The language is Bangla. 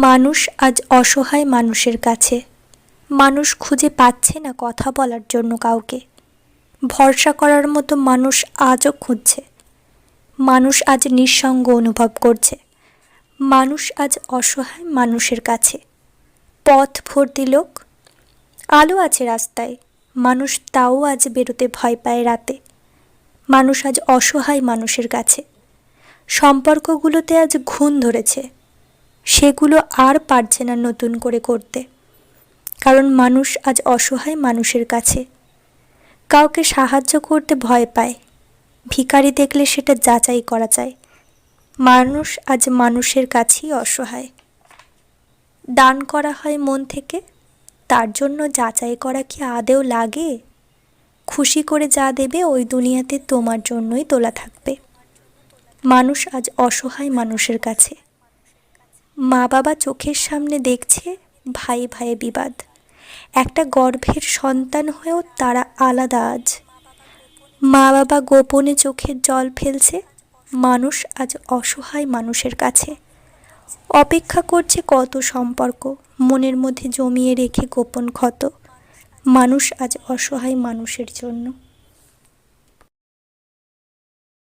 মানুষ আজ অসহায় মানুষের কাছে। মানুষ খুঁজে পাচ্ছে না কথা বলার জন্য কাউকে। ভরসা করার মতো মানুষ আজও খুঁজছে। মানুষ আজ নিঃসঙ্গ অনুভব করছে। মানুষ আজ অসহায় মানুষের কাছে। পথ ভর্তি লোক। আলো আছে রাস্তায়। মানুষ তাও আজ বেরোতে ভয় পায় রাতে। মানুষ আজ অসহায় মানুষের কাছে। সম্পর্কগুলোতে আজ ঘুণ ধরেছে। সেগুলো আর পারছে না নতুন করে করতে। কারণ মানুষ আজ অসহায় মানুষের কাছে। কাউকে সাহায্য করতে ভয় পায়। ভিখারি দেখলে সেটা যাচাই করা যায়। মানুষ আজ মানুষের কাছেই অসহায়। দান করা হয় মন থেকে, তার জন্য যাচাই করা কি আদেও লাগে? খুশি করে যা দেবে ওই দুনিয়াতে তোমার জন্যই তোলা থাকবে। মানুষ আজ অসহায় মানুষের কাছে। মা বাবা চোখের সামনে দেখছে ভাই ভাইয়ে বিবাদ। একটা গর্ভের সন্তান হয়েও তারা আলাদা আজ। মা বাবা গোপনে চোখের জল ফেলছে, মানুষ আজ অসহায় মানুষের কাছে। অপেক্ষা করছে কত সম্পর্ক, মনের মধ্যে জমিয়ে রেখে গোপন ক্ষত। মানুষ আজ অসহায় মানুষের জন্য।